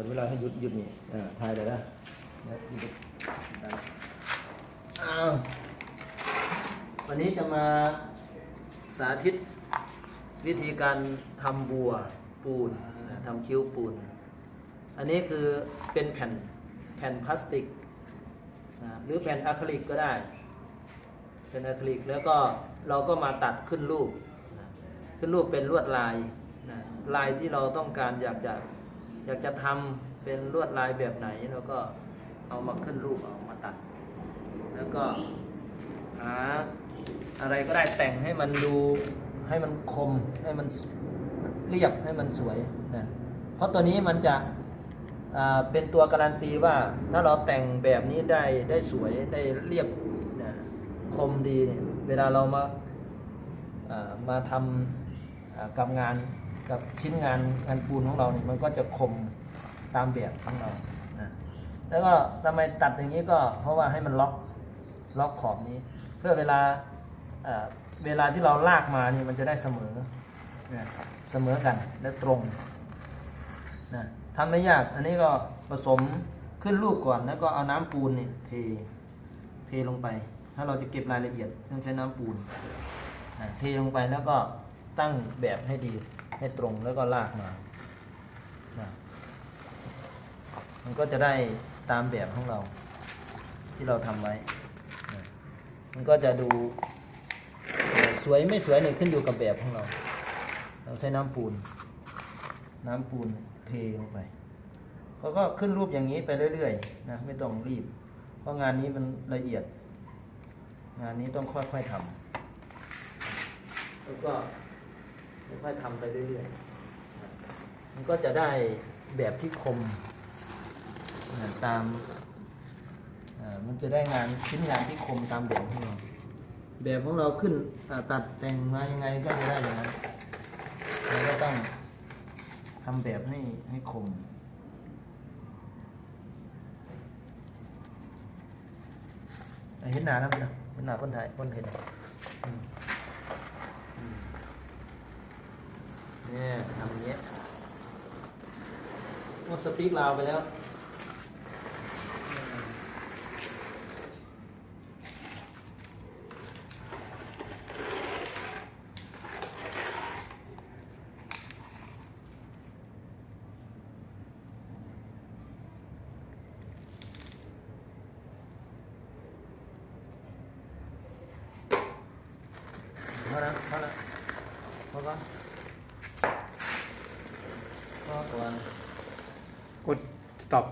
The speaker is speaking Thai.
วันเวลาให้หยุดหยุดนี่อ่าถ่ายเลยนะนะหยุดได้อ้าววันนี้จะมาสาธิตวิธีการทำบัวปูนทำคิ้วปูน อันนี้คือเป็นแผ่นแผ่นพลาสติกนะหรือแผ่นอะคริลิกก็ได้ เป็นอะคริลิกแล้วก็เราก็มาตัดขึ้นรูปนะขึ้นรูปเป็นลวดลายนะลายที่เราต้องการอยากจะ อยากจะทำเป็นลวดลายแบบไหนเราก็เอามาขึ้นรูปเอามาตัด แล้วก็หาอะไรก็ได้แต่งให้มันดูให้มันคมให้มันเรียบให้มันสวยนะเพราะตัวนี้มันจะเป็นตัวการันตีว่าถ้าเราแต่งแบบนี้ได้ได้สวยได้เรียบนะคมดีเนี่ยเวลาเรามาามาทำกับงาน กับชิ้นงานงานปูนของเราเนี่ยมันก็จะคมตามแบบของเรานะแล้วก็ทำไมตัดอย่างนี้ก็เพราะว่าให้มันล็อกล็อกขอบนี้ เพื่อเวลาเวลาที่เราลากมานี่มันจะได้เสมอนะเสมอกันและตรงนะทำไม่ยากอันนี้ก็ผสมขึ้นรูปก่อนแล้วก็เอาน้ำปูนเนี่ยเทเทลงไป ถ้าเราจะเก็บรายละเอียดต้องใช้น้ำปูนนะเทลงไปแล้วก็ตั้งแบบให้ดี ให้ตรงแล้วก็ลากมานะมันก็จะได้ตามแบบของเรา ที่เราทำไว้นะมันก็จะดูสวยไม่สวยเนี่ยขึ้นอยู่กับแบบของเรา เราใช้น้ำปูน น้ำปูนเทลงไปเขาก็ขึ้นรูปอย่างนี้ไปเรื่อยๆนะไม่ต้องรีบ เพราะงานนี้มันละเอียด งานนี้ต้องค่อยๆทำแล้วก็ ค่อยๆทำไปเรื่อยๆ มันก็จะได้แบบที่คมตามมันจะได้งานชิ้นงานที่คมตามแบบของเราแบบของเราขึ้นตัดแต่งมายังไงก็จะได้อย่างนั้นเราก็ต้องทำแบบให้ให้คมเห็นหนาแล้วมั้ยเห็นหนาคนไทยคนเห็นอืมอืม เนี่ยทำอย่างเงี้ยว่าสปีกลาวไปแล้วเท่านั้นเท่านั้นพอก่อนพอก่อน กด stop